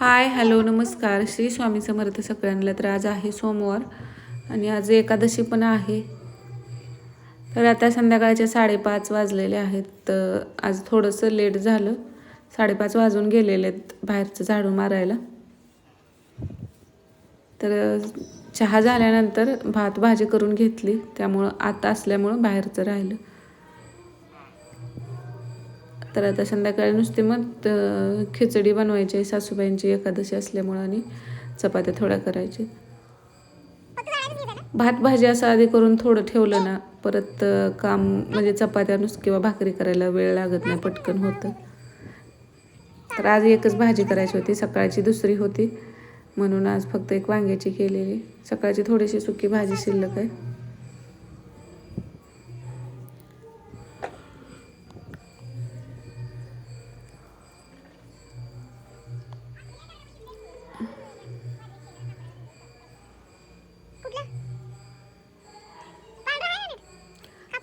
Hi hello नमस्कार. श्री स्वामी समर्थ सगळ्यांना तर आज आहे सोमवार आणि आज एकादशी पण आहे. तर आता संध्याकाळच्या साडेपाच वाजलेले आहेत तर आज थोडंसं लेट झालं. साडेपाच वाजून गेलेले आहेत बाहेरचं झाडू मारायला. तर चहा झाल्यानंतर भात भाजी करून घेतली त्यामुळं आता असल्यामुळं बाहेरचं राहिलं. तर आता संध्याकाळी नुसते मग खिचडी बनवायची आहे सासूबाईंची एकादशी असल्यामुळं आणि चपात्या थोड्या करायची. भात भाजी असं आधी करून थोडं ठेवलं ना परत काम म्हणजे चपात्या नुसतं किंवा भाकरी करायला वेळ लागत नाही पटकन होतं. तर आज एकच भाजी करायची होती सकाळची दुसरी होती. म्हणून आज फक्त एक वांग्याची केलेली. सकाळची थोडीशी सुकी भाजी शिल्लक आहे.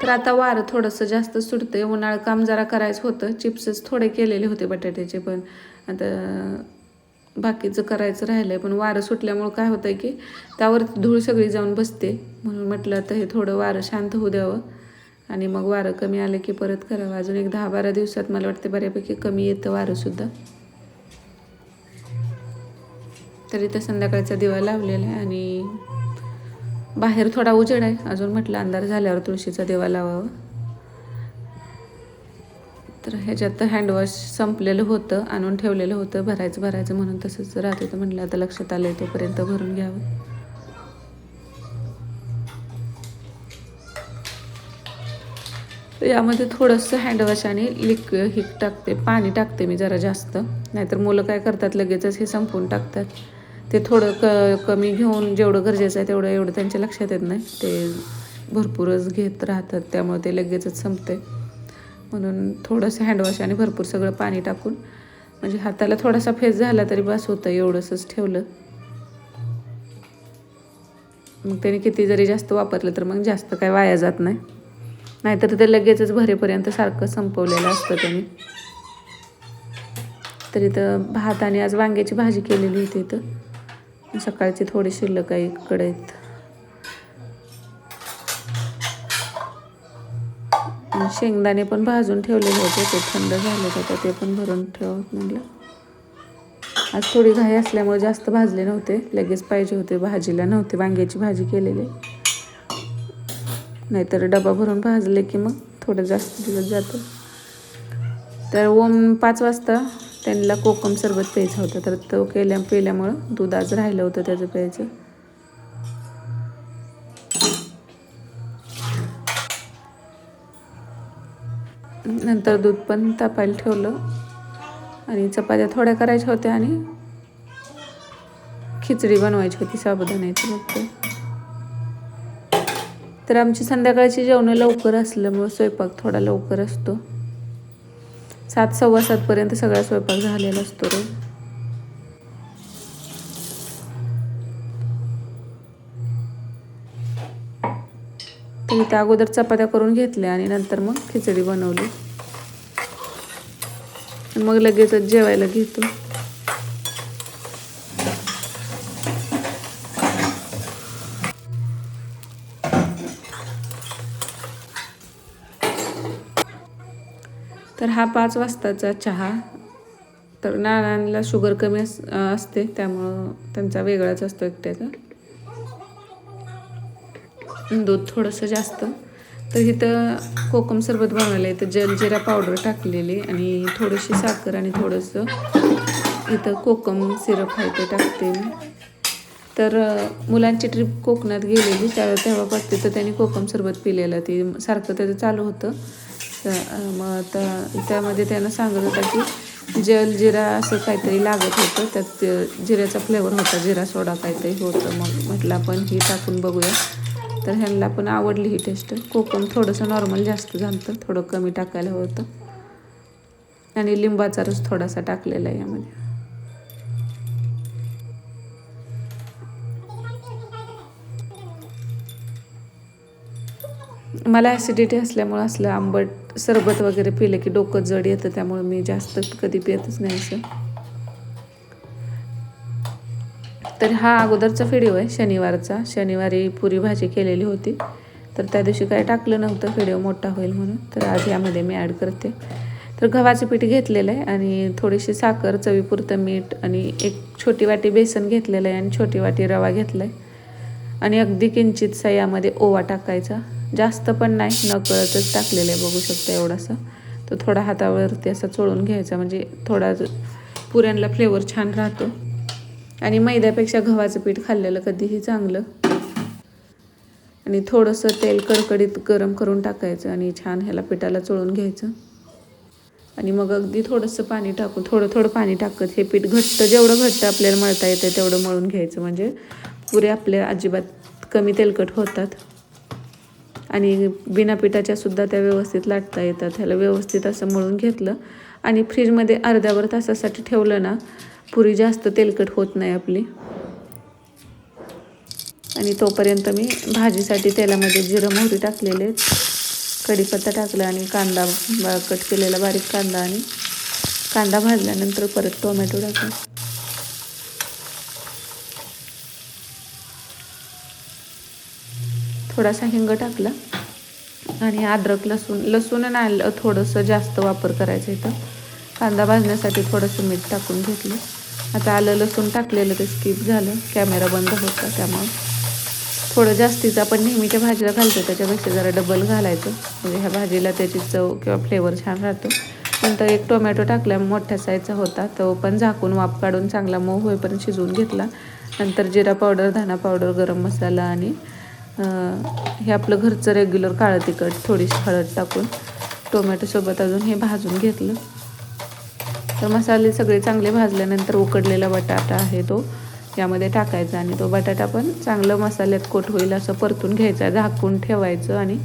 तर आता वारं थोडंसं जास्त सुटतं आहे उन्हाळं काम जरा करायचं होतं. चिप्सच थोडे केलेले होते बटाट्याचे पण आता बाकीचं करायचं राहिलं आहे पण वारं सुटल्यामुळं काय होतं आहे की त्यावर धूळ सगळी जाऊन बसते. म्हणून म्हटलं आता हे थोडं वारं शांत होऊ द्यावं. आणि मग वारं कमी आलं की परत करावं. अजून एक दहा बारा दिवसात मला वाटते बऱ्यापैकी कमी येतं वारंसुद्धा तरी तर संध्याकाळचा दिवा लावलेला आहे आणि बाहेर थोडा उजेड आहे. अजून म्हटलं अंधार झाल्यावर तुळशीचा देवा लावावं. तर ह्याच्यात हँडवॉश संपलेलं होतं आणून ठेवलेलं होतं भरायचं भरायचं म्हणून तसंच राहत होतं. म्हटलं आता लक्षात आलं तोपर्यंत भरून घ्यावं. यामध्ये थोडंसं हँडवॉश आणि लिक् हिक टाकते पाणी टाकते मी जरा जास्त. नाहीतर मुलं काय करतात लगेचच हे संपवून टाकतात. ते थोडं क कमी घेऊन जेवढं गरजेचं आहे तेवढं एवढं त्यांच्या लक्षात येत नाही. ते भरपूरच घेत राहतात त्यामुळे ते लगेचच संपते. म्हणून थोडंसं हँडवॉश आणि भरपूर सगळं पाणी टाकून म्हणजे हाताला थोडासा फेस झाला तरी बस होतं एवढंसंच ठेवलं. मग त्याने किती जरी जास्त वापरलं तर मग जास्त काय वाया जात नाही. नाहीतर ते लगेचच भरेपर्यंत सारखं संपवलेलं असतं त्यांनी. तरी तर भात आणि आज वांग्याची भाजी केलेली होती इथं. सकाळची थोडी शिल्लक आहे कढईत शेंगदाणे पण भाजून ठेवलेले होते ते थंड झाले होते ते पण भरून ठेवत म्हटलं आज थोडी घाई असल्यामुळे जास्त भाजले नव्हते लगेच पाहिजे होते भाजीला नव्हते वांग्याची भाजी केलेली. नाहीतर डबा भरून भाजले की मग थोडं जास्त दिवस जातं. तर ओम पाच वाजता त्यांना कोकम सरबत प्यायचं होतं. तर तो केल्या पिल्यामुळं दूध आज राहिलं होतं त्याचं प्यायचं. नंतर दूध पण तापायला ठेवलं. आणि चपात्या थोड्या करायच्या होत्या आणि खिचडी बनवायची होती साबुदाण्याची मग ते तर आमची संध्याकाळची जेवणं लवकर असल्यामुळं स्वयंपाक थोडा लवकर असतो. सात सव्वा सातपर्यंत सगळा स्वयंपाक झालेला असतो रे. तर इथं अगोदर चपात्या करून घेतल्या आणि नंतर मग खिचडी बनवली. मग लगेचच जेवायला घेतो. हा पाच वाजताचा चहा. तर नानांना शुगर कमी अस असते त्यामुळं त्यांचा वेगळाच असतो एकट्याचा. दूध थोडंसं जास्त. तर इथं कोकम सरबत बनवलं आहे तर जलजिरा पावडर टाकलेली आणि थोडीशी साखर आणि थोडंसं इथं कोकम सिरप आहे ते टाकते मी. तर मुलांची ट्रिप कोकणात गेलेली त्या तेव्हापास तर त्यांनी कोकम सरबत पिलेलं. ती सारखं त्याचं चालू होतं. तर मग आता त्यामध्ये त्यानं सांगत होता की जल जिरा असं काहीतरी लागत होतं. त्यात जिऱ्याचा फ्लेवर होता जिरा सोडा काहीतरी होतं. मग म्हटलं आपण ही टाकून बघूया. तर ह्यांना पण आवडली ही टेस्ट कोकम थोडंसं नॉर्मल जास्त झालं थोडं कमी टाकायला होतं. आणि लिंबाचा रस थोडासा टाकलेला आहे यामध्ये. मला ॲसिडिटी असल्यामुळं असलं आंबट सरबत वगैरे पिलं की डोकं जड येतं त्यामुळे मी जास्त कधी पितच नाही असं. तर हा अगोदरचा व्हिडिओ आहे शनिवारचा. शनिवारी पुरी भाजी केलेली होती. तर त्या दिवशी काय टाकलं नव्हतं व्हिडिओ मोठा होईल म्हणून. तर आज यामध्ये मी ॲड करते. तर गव्हाचं पीठ घेतलेलं आहे आणि थोडीशी साखर चवीपुरतं मीठ आणि एक छोटी वाटी बेसन घेतलेलं आहे आणि छोटी वाटी रवा घेतला आहे आणि अगदी किंचितसा यामध्ये ओवा टाकायचा. जास्त पण नाही न कळतच टाकलेलं आहे. बघू शकता एवढासा. तो थोडा हातावरती असा चोळून घ्यायचा. म्हणजे थोडा पुऱ्यांना फ्लेवर छान राहतो. आणि मैद्यापेक्षा गव्हाचं पीठ खाल्लेलं कधीही चांगलं. आणि थोडंसं तेल कडकडीत गरम करून टाकायचं आणि छान ह्याला पिठाला चोळून घ्यायचं. आणि मग अगदी थोडंसं पाणी टाकून थोडं थोडं पाणी टाकत हे पीठ घट्ट जेवढं घट्ट आपल्याला मळता येतं तेवढं मळून घ्यायचं. म्हणजे पुरे आपल्या अजिबात कमी तेलकट होतात. आणि बिना पिठाच्या सुद्धा त्या व्यवस्थित लाटता येतात. ह्याला व्यवस्थित असं मळून घेतलं. आणि फ्रीजमध्ये अर्ध्यावर तासासाठी ठेवलं ना पुरी जास्त तेलकट होत नाही आपली. आणि तोपर्यंत मी भाजीसाठी तेलामध्ये जिरं मोहरी टाकलेले कढीपत्ता टाकला आणि कांदा कट केलेला बारीक कांदा आणि कांदा भाजल्यानंतर परत टोमॅटो टाकला. थोडासा हिंग टाकला आणि अद्रक लसूण लसूण आणि आलं थोडंसं जास्त वापर करायचं इथं. कांदा भाजण्यासाठी थोडंसं मीठ टाकून घेतलं. आता आलं लसूण टाकलेलं ते स्किप झालं. कॅमेरा बंद होता त्यामुळं. थोडं जास्तीचं आपण नेहमीच्या भाजीला घालतो त्याच्यापेक्षा जरा डबल घालायचं. म्हणजे ह्या भाजीला त्याची चव किंवा फ्लेवर छान राहतो. नंतर एक टोमॅटो टाकला मोठ्या साईजचा होता. तो पण झाकून वाफ काढून चांगला मऊ होईपर्यंत शिजवून घेतला. नंतर जिरा पावडर धना पावडर गरम मसाला आणि हे आपलं घरचं रेग्युलर काळं तिखट थोडीशी हळद टाकून टोमॅटोसोबत अजून हे भाजून घेतलं. तर मसाले सगळे चांगले भाजल्यानंतर उकडलेला बटाटा आहे तो यामध्ये टाकायचा आणि तो बटाटा पण चांगलं मसाल्यात कोट होईल असं परतून घ्यायचा झाकून ठेवायचं आणि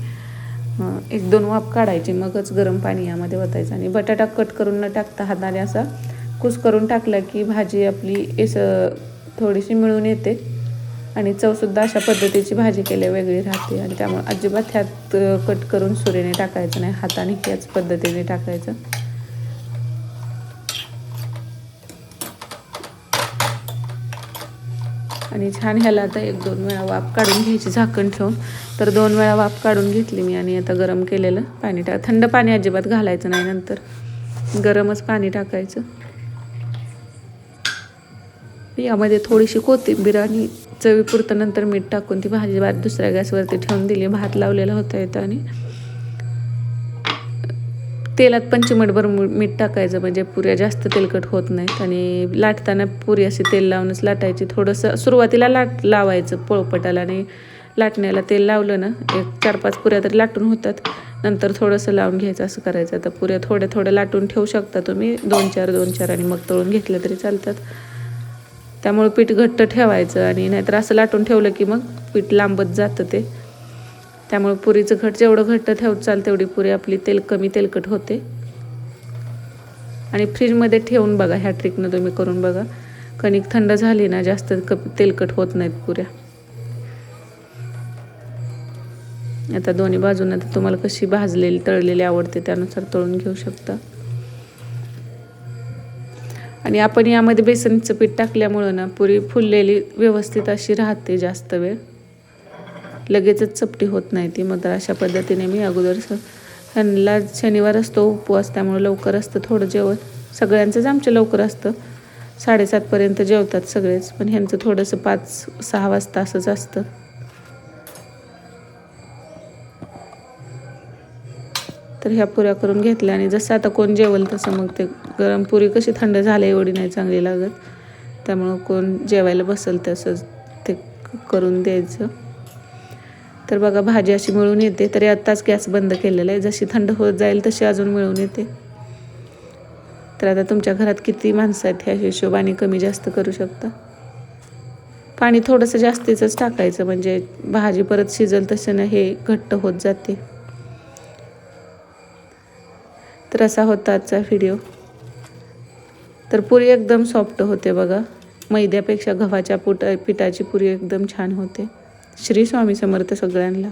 एक दोन वाफ काढायची मगच गरम पाणी यामध्ये ओतायचं आणि बटाटा कट करून न टाकता हाताने असा कुस करून टाकला की भाजी आपली एस थोडीशी मिळून येते. आणि चवसुद्धा अशा पद्धतीची भाजी केल्या वेगळी राहते. आणि त्यामुळे अजिबात ह्यात कट करून सुरीने टाकायचं नाही. हाताने ह्याच पद्धतीने टाकायचं. आणि छान ह्याला आता एक दोन वेळा वाफ काढून घ्यायची झाकण ठेवून. तर दोन वेळा वाफ काढून घेतली मी आणि आता गरम केलेलं पाणी टाक थंड पाणी अजिबात घालायचं नाही नंतर. गरमच पाणी टाकायचं. यामध्ये थोडीशी कोथिंबीर आणि चवीपुरतं नंतर मीठ टाकून ती भाजी भात दुसऱ्या गॅसवरती ठेवून दिली. भात लावलेला होता येतं आणि तेलात पण चिमटभर मीठ टाकायचं. म्हणजे पुऱ्या जास्त तेलकट होत नाहीत आणि लाटताना पुरी अशी तेल लावूनच लाटायची. थोडंसं सुरुवातीला लाट लावायचं पोळपटाला आणि लाटण्याला तेल लावलं ना एक चार पाच पुऱ्या तरी लाटून होतात. नंतर थोडंसं लावून घ्यायचं असं करायचं. आता पुऱ्या थोड्या थोड्या लाटून ठेवू शकता तुम्ही. दोन चार दोन चार आणि मग तळून घेतलं तरी चालतात. त्यामुळं पीठ घट्ट ठेवायचं आणि नाहीतर असं लाटून ठेवलं की मग पीठ लांबत जातं ते. त्यामुळे पुरीचं घट जेवढं घट्ट ठेवत चाल तेवढी पुरी आपली तेल कमी तेलकट होते. आणि फ्रीजमध्ये ठेवून बघा ह्या ट्रिकनं तुम्ही करून बघा. कणिक थंड झाली ना जास्त कप तेलकट होत नाहीत पुऱ्या. आता दोन्ही बाजूनं तुम्हाला कशी भाजलेली तळलेली आवडते त्यानुसार तळून घेऊ शकता. आणि आपण यामध्ये बेसनचं पीठ टाकल्यामुळं ना पुरी फुललेली व्यवस्थित अशी राहते जास्त वेळ. लगेचच चपटी होत नाही ती मग अशा पद्धतीने मी अगोदर ह्यांना शनिवार असतो उपवास त्यामुळे लवकर असतं थोडं जेवण. सगळ्यांचंच आमचं लवकर असतं. साडेसातपर्यंत जेवतात सगळेच पण ह्यांचं थोडंसं पाच सहा वाजता असंच असतं. तर ह्या पुऱ्या करून घेतल्या आणि जसं आता कोण जेवल तसं मग ते गरम पुरी कशी थंड झाली एवढी नाही चांगली लागत. त्यामुळं कोण जेवायला बसेल तसंच ते करून द्यायचं. तर बघा भाजी अशी मिळून येते. तरी आत्ताच गॅस बंद केलेला आहे. जशी थंड होत जाईल तशी अजून मिळून येते. तर आता तुमच्या घरात किती माणसं आहेत ह्या हिशोबाने कमी जास्त करू शकता? पाणी थोडंसं जास्तीचंच टाकायचं. म्हणजे भाजी परत शिजल तसं हे घट्ट होत जाते. तर असा होता आजचा व्हिडिओ तर पुरी एकदम सॉफ्ट होते बघा. मैद्यापेक्षा गव्हाच्या पुट पिठाची पुरी एकदम छान होते. श्री स्वामी समर्थ सगळ्यांना.